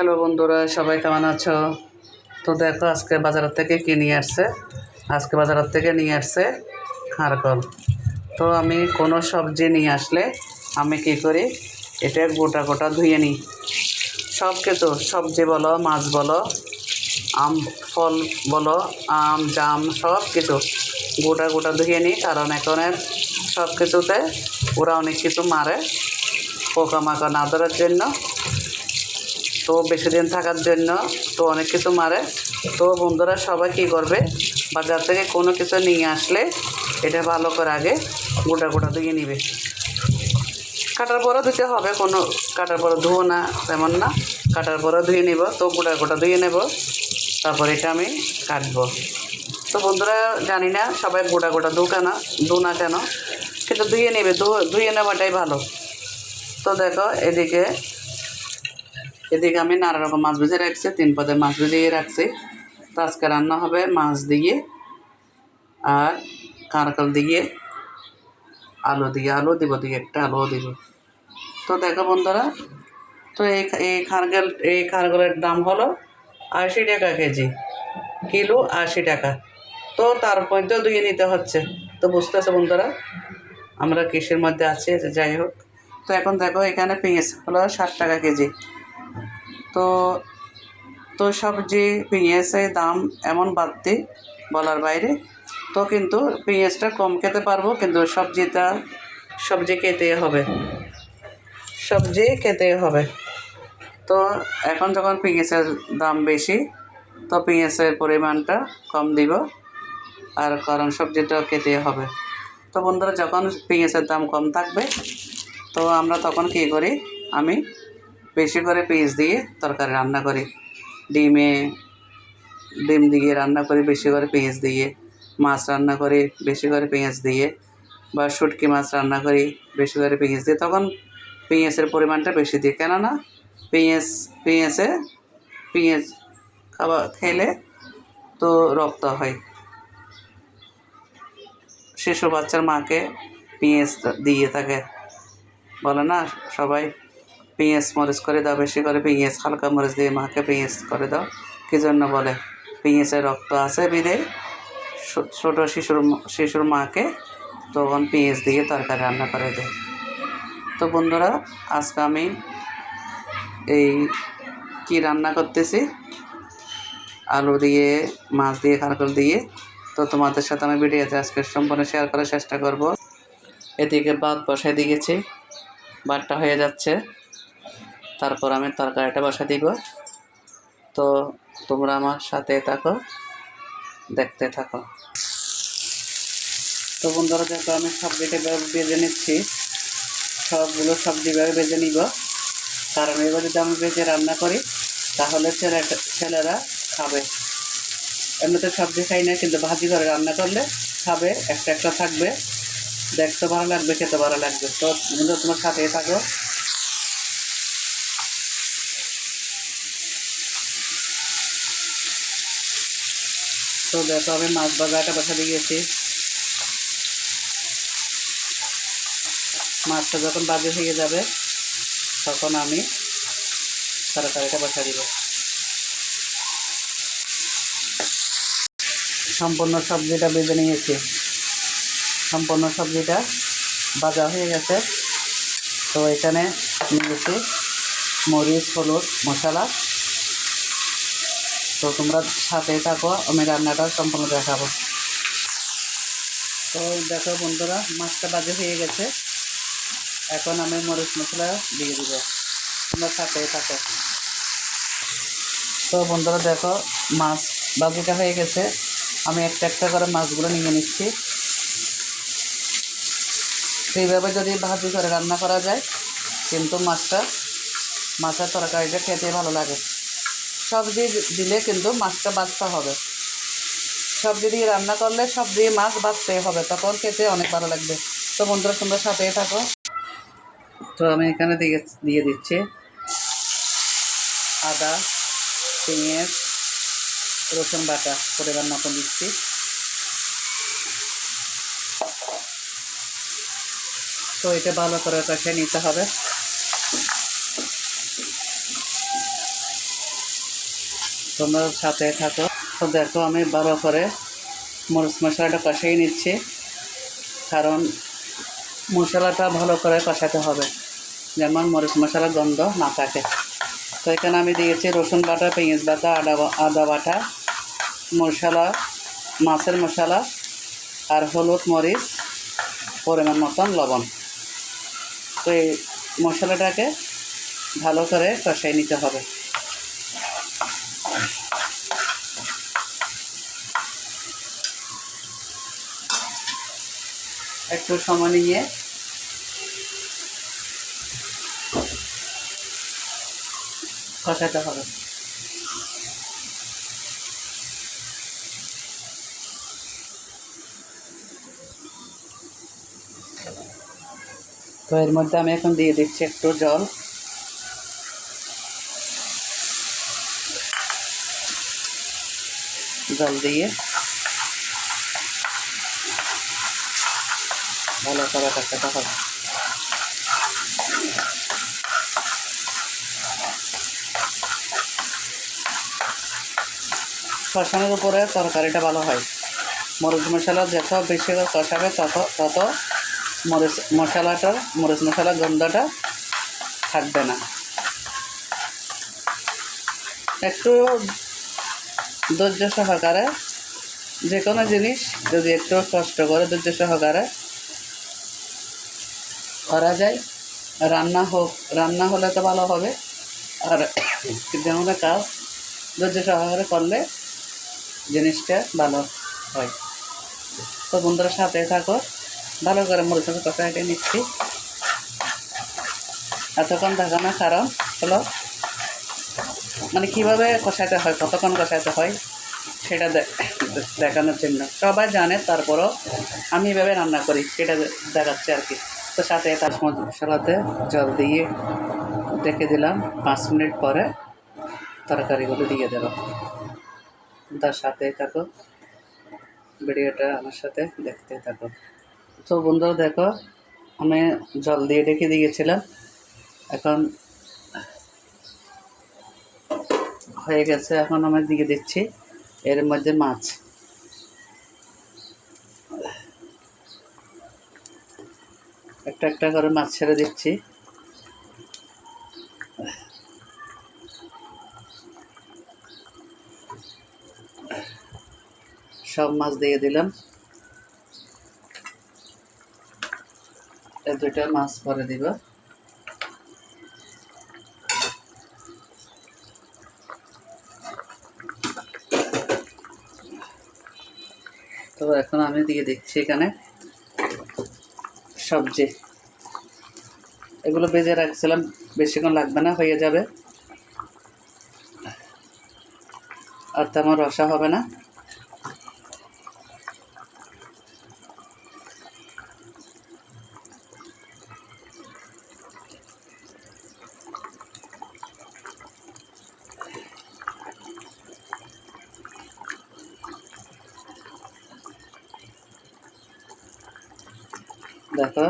Hello বন্ধুরা, সবাই কেমন আছো? তো দেখো, আজকে বাজার থেকে কি নিয়ে আসছে? আজকে বাজার থেকে নিয়ে আসছে খারকল তো আমি কোনো সবজি নিয়ে আসলে আমি কি করি এটা গোটা গোটা ধুয়ে নিই। সব কিছু সবজি বলো, মাছ বলো, আম, ফল বলো, আম, জাম সব কিছু গোটা গোটা ধুয়ে নিই। কারণ এখনের সব কিছুতে ওরা অনেক কিছু মারে পোকামাকড় না ধরার জন্য। তো বেশি দিন থাকার জন্য তো অনেক কিছু মারে। তো বন্ধুরা সবাই কী করবে? বাজার থেকে কোনো কিছু নিয়ে আসলে এটা ভালো করে আগে গোটা গোটা ধুয়ে নিবে। কাটার পরও ধুতে হবে, কোনো কাটার পরও ধুবো না, তেমন না। কাটার পরও ধুয়ে নেব, তো গোটা গোটা ধুয়ে নেব। তারপর এটা আমি কাটবো। তো বন্ধুরা জানি না সবাই গোটা গোটা ধু কেন ধু না কেন, কিন্তু ধুয়ে নেবে ধুয়ে নেওয়াটাই ভালো। তো দেখো এদিকে এদিকে আমি নানা রকম মাছ ভেজে রাখছি, তিন পদে মাছ ভেজিয়ে রাখছি। তো আজকে রান্না হবে মাছ দিয়ে আর কাঁরকল দিয়ে আলু দিয়ে। আলু দিব দিয়ে, একটা আলুও দিব। তো দেখো বন্ধুরা, তো এই এই খারগেল এই খারগলের দাম হলো আশি টাকা কেজি, কিলো আশি টাকা। তো তার মধ্যেও ধুয়ে নিতে হচ্ছে। তো বুঝতেছে বন্ধুরা, আমরা কৃষির মধ্যে আছি? যাই হোক। তো এখন দেখো এখানে পেঁয়াজ হলো ষাট টাকা কেজি। তো তো সবজি পেঁয়াজের দাম এমন বাড়তি বলার বাইরে, তো কিন্তু পেঁয়াজটা কম খেতে পারব, কিন্তু সবজিটা সবজি খেতে হবে সবজি খেতে হবে। তো এখন যখন পেঁয়াজের দাম বেশি, তো পেঁয়াজের পরিমাণটা কম দিব, আর কারণ সবজিটা খেতে হবে। তো বন্ধুরা, যখন পেঁয়াজের দাম কম থাকবে, তো আমরা তখন কী করি, আমি বেশি করে পেঁয়াজ দিয়ে তরকারি রান্না করি। ডিমে, ডিম দিয়ে রান্না করি বেশি করে পেঁয়াজ দিয়ে। মাছ রান্না করি বেশি করে পেঁয়াজ দিয়ে। বা শুটকি মাছ রান্না করি বেশি করে পেঁয়াজ দিয়ে। তখন পেঁয়াজের পরিমাণটা বেশি দিই। কেননা পেঁয়াজ, পেঁয়াজে, পেঁয়াজ খাবার খেলে তো রক্ত হয়। শিশু বাচ্চার মাকে পেঁয়াজ দিয়ে থাকে। বলে না সবাই? পেঁয়াজ মরিচ করে দাও, বেশি করে পেঁয়াজ, হালকা মরিচ দিয়ে মাকে পেঁয়াজ করে দাও। কী জন্য বলে? পেঁয়াজের রক্ত আছে বিদে। ছোটো শিশুর শিশুর মাকে তখন পেঁয়াজ দিয়ে তরকারি রান্না করে দেয় তো বন্ধুরা, আজকে আমি এই কি রান্না করতেছি? আলু দিয়ে, মাছ দিয়ে কারকল দিয়ে। তো তোমাদের সাথে আমি ভিডিওতে আজকে সম্পূর্ণ শেয়ার করার চেষ্টা করব। এদিকে ভাত বসাই দিয়েছি ভাতটা হয়ে যাচ্ছে। তারপর আমি তরকারিটা বসা দিব। তো তোমরা আমার সাথে থাকো, দেখতে থাকো। তো বন্ধুরা দেখো আমি সবজিটা বেজে নিচ্ছি, সবগুলো সবজি এভাবে বেজে নিব। কারণ এবার যদি আমি বেজে রান্না করি, তাহলে ছেলে ছেলেরা খাবে। এমনিতে সবজি খাই না, কিন্তু ভাজি করে রান্না করলে খাবে, একটা একটা থাকবে। দেখতে ভালো লাগবে, খেতে ভালো লাগবে। তো বন্ধুরা, তোমার সাথেই থাকো। তো দেখো আমি মাছ বাজারটা বসা দিয়েছি মাছটা যখন বাজে হয়ে যাবে, তখন আমি তরকারিটা বসা দিব। সম্পূর্ণ সবজিটা বেজে নিয়েছি। সম্পূর্ণ সবজিটা ভাজা হয়ে গেছে। তো এখানে নিয়েছি মরিচ, হলুদ, মশলা। তো তোমরা সাথে থাকো, আমি রান্নাটা সম্পূর্ণ দেখাবো। তো দেখো বন্ধুরা, মাছটা বাজে হয়ে গেছে। এখন আমি মরিচ মশলা দিয়ে দিব। তোমরা সাথে থাকো। তো বন্ধুরা, দেখো, মাছ বাজিটা হয়ে গেছে। আমি একটা একটা করে মাছগুলো নিয়ে নিচ্ছি। সেইভাবে যদি ভাজি করে রান্না করা যায়, কিন্তু মাছটা, মাছের তরকারিটা খেতে ভালো লাগে। সবজি দিলে কিন্তু মাছটা বাছতে হবে। সবজি দিয়ে রান্না করলে সব দিয়ে মাছ বাছতে হবে, তখন খেতে অনেক ভালো লাগবে। তো বন্ধুরা, তোমরা সাথেই থাকো। তো আমি এখানে দিয়ে দিয়ে দিচ্ছি আদা, পেঁয়াজ, রসুন বাটা পরিমাণ মতন দিচ্ছি। তো এটা ভালো করে কষে নিতে হবে। তোমরা সাথে থাকো। তো দেখো আমি ভালো করে মরিচ মশলাটা কষিয়ে নিচ্ছি। কারণ মশলাটা ভালো করে কষাতে হবে, যেমন মরিচ মশলার গন্ধ না থাকে। তো এখানে আমি দিয়েছি রসুন বাটা, পেঁয়াজ বাটা, আদা আদা বাটা, মশলা, মাছের মশলা আর হলুদ মরিচ পরিমাণ মতন লবণ। তো এই মশলাটাকে ভালো করে কষাই নিতে হবে। একটু সময় নিয়ে। কষাতে হবে। তো এর মধ্যে আমি এখন দিয়ে দিচ্ছি একটু জল। জল দিয়ে ভালো করে কষাতে হবে কষানোর উপরে তরকারিটা ভালো হয়। মরিচ মশলা যত বেশি করে কষাবে তত তত মরিচ মশলাটার, মরিচ মশলার গন্ধটা থাকবে না। একটু ধৈর্য সহকারে যে কোনো জিনিস যদি একটু কষ্ট করে ধৈর্য সহকারে করা যায়। রান্না হোক, রান্না হলে তো ভালো হবে। আর যেমন কাজ ধৈর্য সহকারে করলে জিনিসটা ভালো হয়। তো বন্ধুরা সাথে থাকো। ভালো করে মরিচের কষাইটা নিচ্ছি। এতক্ষণ থাকা না কারণ হলো মানে কীভাবে কষাইতে হয়, কতক্ষণ কষাইতে হয় সেটা দেখানোর জন্য। সবাই জানে, তারপরও আমি এভাবে রান্না করি, সেটা দেখাচ্ছি আর কি। তো সাথে তার মশলাতে জল দিয়ে রেখে দিলাম। পাঁচ মিনিট পরে তরকারিগুলো দিয়ে দেবো তার সাথে থাকো। ভিডিওটা আমার সাথে দেখতে থাকো। তো বন্ধুরা দেখো, আমি জল দিয়ে রেখে দিয়েছিলাম। এখন হয়ে গেছে। এখন আমি দিয়ে দিচ্ছি। এর মধ্যে মাছ। একটা একটা করে মাছ ছেড়ে দিচ্ছি। সব মাছ দিয়ে দিলাম। এই দুইটা মাছ পরে দিব। তো এখন আমি দিয়ে দিচ্ছি এখানে। সবজি। এগুলো বেজে রাখছিলাম বেশিক্ষণ লাগবে না হয়ে যাবে। আর তেমন রসা হবে না। দেখো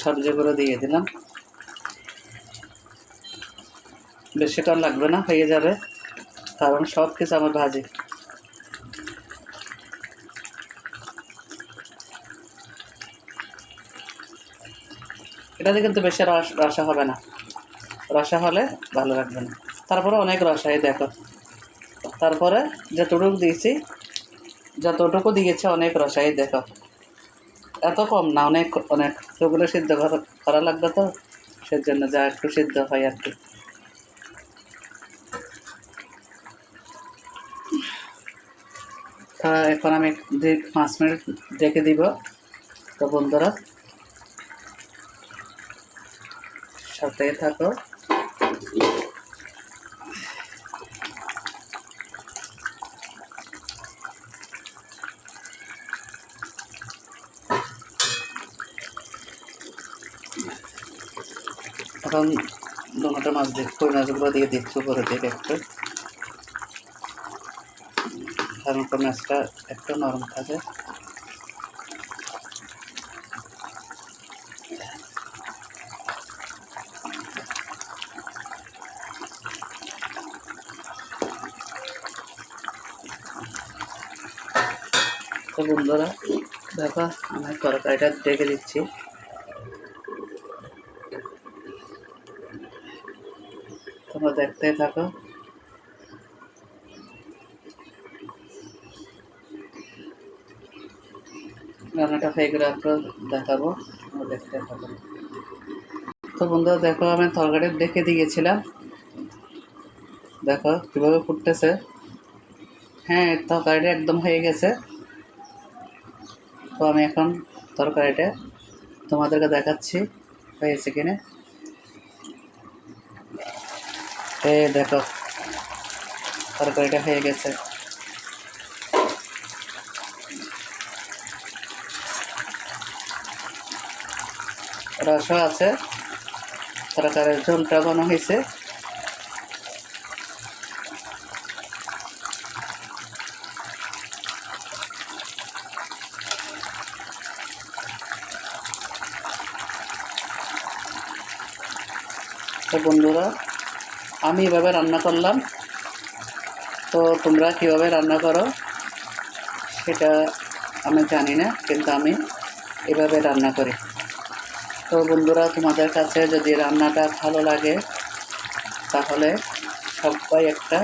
সবজিগুলো দিয়ে দিলাম। বেশিক্ষণ লাগবে না হয়ে যাবে। কারণ সব কিছু আমার ভাজি। এটাতে কিন্তু বেশি রস, রসা হবে না। রসা হলে ভালো লাগবে না। তারপরে অনেক রসা, এই দেখো। তারপরে যতটুকু দিয়েছি, যতটুকু দিয়েছে অনেক রসা, এই দেখো। এত কম না, অনেক অনেক। ওগুলো সিদ্ধ করা- লাগবে তো? সেজন্য যা একটু সিদ্ধ হয় আর কি। এখন আমি পাঁচ মিনিট রেখে দিব। তো বন্ধুরা সাথে থাকো। এখন দুটা মাছ দেখব মাছগুলো দিয়ে দেখছ করে দিয়ে একটা। কারণ মাছটা একটু নরম থাকে। বন্ধুরা, দেখো আমি তরকারিটা ডেকে দিচ্ছি। তোমরা দেখতে থাকো। রান্নাটা হয়ে গেলে আপনার দেখাবো দেখতে থাকো। তো বন্ধুরা, দেখো আমি তরকারি ডেকে দিয়েছিলাম। দেখো কীভাবে ফুটতেছে। হ্যাঁ তরকারিটা একদম হয়ে গেছে। তো আমি এখন তরকারিটা তোমাদেরকে দেখাচ্ছি। হয়েছে কিনা। এ দেখো, তরকারিটা হয়ে গেছে। রসও আছে। তরকারির ঝোলটা ঘন হয়েছে। বন্ধুরা, আমি এভাবে রান্না করলাম। তো তোমরা কীভাবে রান্না করো সেটা আমি জানি না, কিন্তু আমি এভাবে রান্না করি। তো বন্ধুরা, তোমাদের কাছে যদি রান্নাটা ভালো লাগে, তাহলে সবাই একটা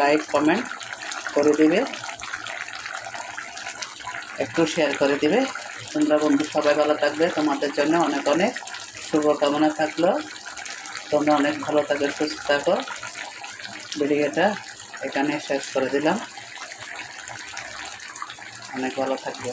লাইক, কমেন্ট করে দিবে। একটু শেয়ার করে দিবে। তোমরা বন্ধু সবাই ভালো থাকবে। তোমাদের জন্য অনেক অনেক শুভকামনা থাকল। তোমরা অনেক ভালো থাকবে সুস্থ থাকো। ভিডিওটা এখানে শেষ করে দিলাম। অনেক ভালো থাকবে।